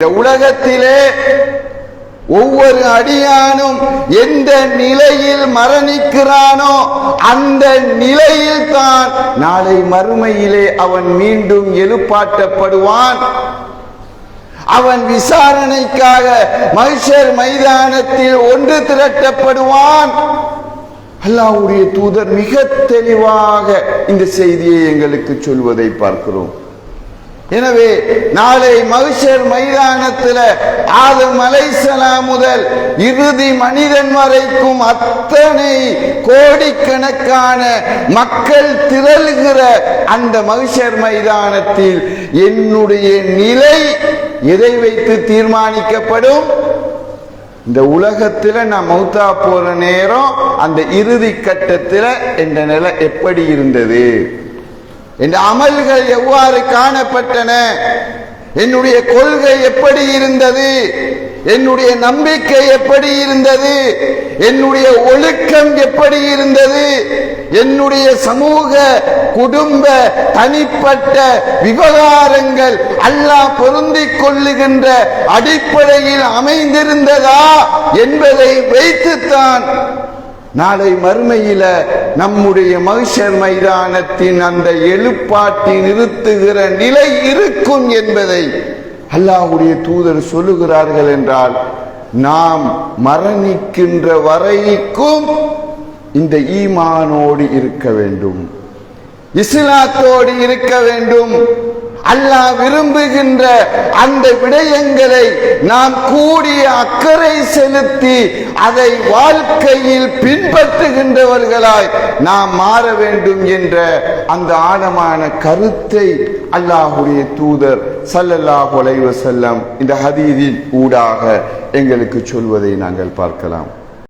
இந்த உலகத்திலே ஒவ்வொரு அடியானும் எந்த நிலையில் மரணிக்கிறானோ அந்த நிலையில் தான் நாளை மறுமையிலே அவன் மீண்டும் எழுப்பாட்டப்படுவான். அவன் விசாரணைக்காக மகிஷர் மைதானத்தில் ஒன்று திரட்டப்படுவான். அல்லாவுடைய தூதர் மிக தெளிவாக இந்த செய்தியை எங்களுக்கு சொல்வதை பார்க்கிறோம். எனவே நாளை மகிஷர் மைதானத்தில் ஆதம் அலைசலாம் முதல் இறுதி மனிதன் வரைக்கும் அத்தனை கோடிக்கணக்கான மக்கள் திரளுகிற அந்த மகிஷர் மைதானத்தில் என்னுடைய நிலை எதை வைத்து தீர்மானிக்கப்படும்? இந்த உலகத்தில் நான் மௌத்தா போற நேரம் அந்த இறுதி கட்டத்தில் என்ற நிலை எப்படி இருந்தது? என் அமல்கள் எவ்வாறு காணப்பட்டன? என்னுடைய கொள்கை எப்படி இருந்தது? என்னுடைய நம்பிக்கை எப்படி இருந்தது? என்னுடைய ஒழுக்கம் எப்படி இருந்தது? என்னுடைய சமூக குடும்ப தனிப்பட்ட விவகாரங்கள் அல்லாஹ் பொருந்திக் கொள்ளுகின்ற அடிப்படையில் அமைந்திருந்ததா என்பதை வைத்துத்தான் நாளை மறுமையில நம்முடைய மகிஷர் மைதானத்தின் அந்த எழுப்பாட்டி நிறுத்துகிற நிலை இருக்கும் என்பதை அல்லாஹ்வுடைய தூதர் சொல்லுகிறார்கள் என்றால் நாம் மரணிக்கின்ற வரைக்கும் இந்த ஈமானோடு இருக்க வேண்டும். இஸ்லாத்தோடு இருக்க வேண்டும். அல்லாஹ் விரும்புகின்ற அந்த விடயங்களை நாம் கூடிய அக்கறை செலுத்தி அதை வாழ்க்கையில் பின்பற்றுகின்றவர்களாய் நாம் மாற வேண்டும் என்ற அந்த ஆழமான கருத்தை அல்லாஹுடைய தூதர் சல்லல்லாஹு செல்லம் இந்த ஹதீதின் ஊடாக எங்களுக்கு சொல்வதை நாங்கள் பார்க்கலாம்.